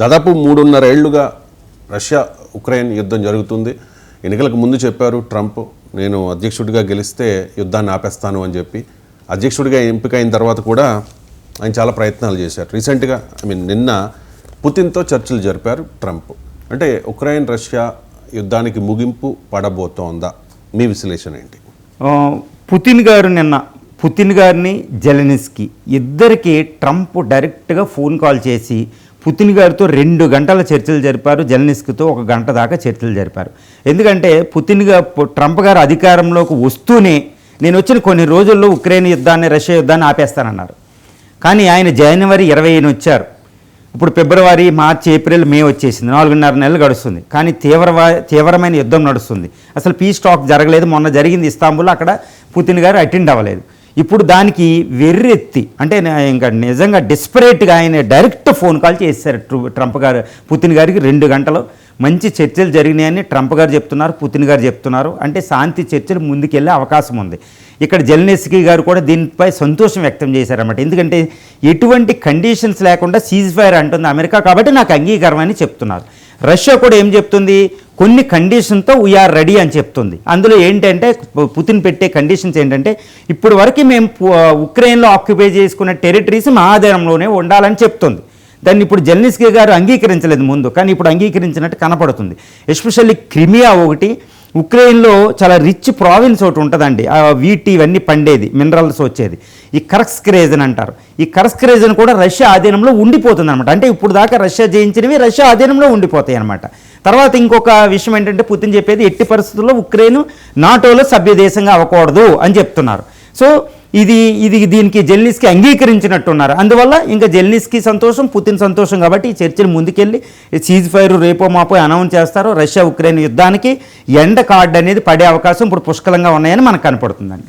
దాదాపు మూడున్నరేళ్ళుగా Russia Ukraine యుద్ధం జరుగుతుంది. ఎన్నికలకు ముందు చెప్పారు ట్రంప్ నేను అధ్యక్షుడిగా గెలిస్తే యుద్ధాన్ని ఆపేస్తాను అని చెప్పి. అధ్యక్షుడిగా ఎంపిక అయిన తర్వాత కూడా ఆయన చాలా ప్రయత్నాలు చేశారు. రీసెంట్గా ఐ మీన్ నిన్న పుతిన్తో చర్చలు జరిపారు ట్రంప్. అంటే ఉక్రెయిన్ రష్యా యుద్ధానికి ముగింపు పడబోతోందా? మీ విశ్లేషణ ఏంటి? పుతిన్ గారు నిన్న పుతిన్ గారిని జెలెనిస్కి ఇద్దరికి ట్రంప్ డైరెక్ట్గా ఫోన్ కాల్ చేసి పుతిన్ గారితో రెండు గంటల చర్చలు జరిపారు జెలెనిస్కితో ఒక గంట దాకా చర్చలు జరిపారు. ఎందుకంటే పుతిన్ గారు ట్రంప్ గారు అధికారంలోకి వస్తూనే నేను వచ్చిన కొన్ని రోజుల్లో ఉక్రెయిన్ యుద్ధాన్ని రష్యా యుద్ధాన్ని ఆపేస్తానన్నారు. కానీ ఆయన జనవరి ఇరవై వచ్చారు. ఇప్పుడు ఫిబ్రవరి మార్చి ఏప్రిల్ మే వచ్చేసింది. నాలుగున్నర నెలలు గడుస్తుంది. కానీ తీవ్రవా తీవ్రమైన యుద్ధం నడుస్తుంది. అసలు పీస్ టాక్ జరగలేదు. మొన్న జరిగింది ఇస్తాంబుల్. అక్కడ పుతిన్ గారు అటెండ్ అవ్వలేదు. ఇప్పుడు దానికి వెర్రెత్తి అంటే ఇంకా నిజంగా డెస్పరేట్గా ఆయన డైరెక్ట్ ఫోన్ కాల్ చేశారు ట్రంప్ గారు. పుతిన్ గారికి రెండు గంటలు. మంచి చర్చలు జరిగినాయని ట్రంప్ గారు చెప్తున్నారు పుతిన్ గారు చెప్తున్నారు. అంటే శాంతి చర్చలు ముందుకెళ్ళే అవకాశం ఉంది. ఇక్కడ జెల్నెస్కీ గారు కూడా దీనిపై సంతోషం వ్యక్తం చేశారన్నమాట. ఎందుకంటే ఎటువంటి కండిషన్స్ లేకుండా సీజ్ ఫైర్ అంటుంది అమెరికా కాబట్టి నాకు అంగీకారం అని చెప్తున్నారు. రష్యా కూడా ఏం చెప్తుంది? కొన్ని కండిషన్తో వీఆర్ రెడీ అని చెప్తుంది. అందులో ఏంటంటే పు- పుతిన్ పెట్టే కండిషన్స్ ఏంటంటే ఇప్పుడు వరకు మేము ఉక్రెయిన్లో ఆక్యుపై చేసుకున్న టెరిటరీస్ మా ఆధారంలోనే ఉండాలని చెప్తుంది. దాన్ని ఇప్పుడు జెల్నిస్కీ గారు అంగీకరించలేదు ముందు కానీ ఇప్పుడు అంగీకరించినట్టు కనపడుతుంది. ఎస్పెషల్లీ క్రిమియా ఒకటి ఉక్రెయిన్లో చాలా రిచ్ ప్రావిన్స్ ఒకటి ఉంటుందండి. వీటి ఇవన్నీ పండేది మినరల్స్ వచ్చేది. ఈ కరస్క్రేజన్ అంటారు. ఈ కరస్క్రేజన్ కూడా రష్యా ఆధీనంలో ఉండిపోతుంది అనమాట అంటే ఇప్పుడు దాకా రష్యా జయించినవి రష్యా ఆధీనంలో ఉండిపోతాయి అనమాట తర్వాత ఇంకొక విషయం ఏంటంటే పుతిన్ చెప్పేది ఎట్టి పరిస్థితుల్లో ఉక్రెయిన్ నాటోలో సభ్య దేశంగా అవ్వకూడదు అని చెప్తున్నారు. సో ఇది ఇది దీనికి జెల్నిస్కి అంగీకరించినట్టున్నారు. అందువల్ల ఇంకా జెల్నిస్కి సంతోషం పుతిన్ సంతోషం కాబట్టి ఈ చర్చలు ముందుకెళ్ళి సీజ్ ఫైర్ రేపో మాపో అనౌన్స్ చేస్తారు రష్యా ఉక్రెయిన్ యుద్ధానికి ఎండ కార్డ్ అనేది పడే అవకాశం ఇప్పుడు పుష్కలంగా ఉన్నాయని మనకు కనపడుతుందండి.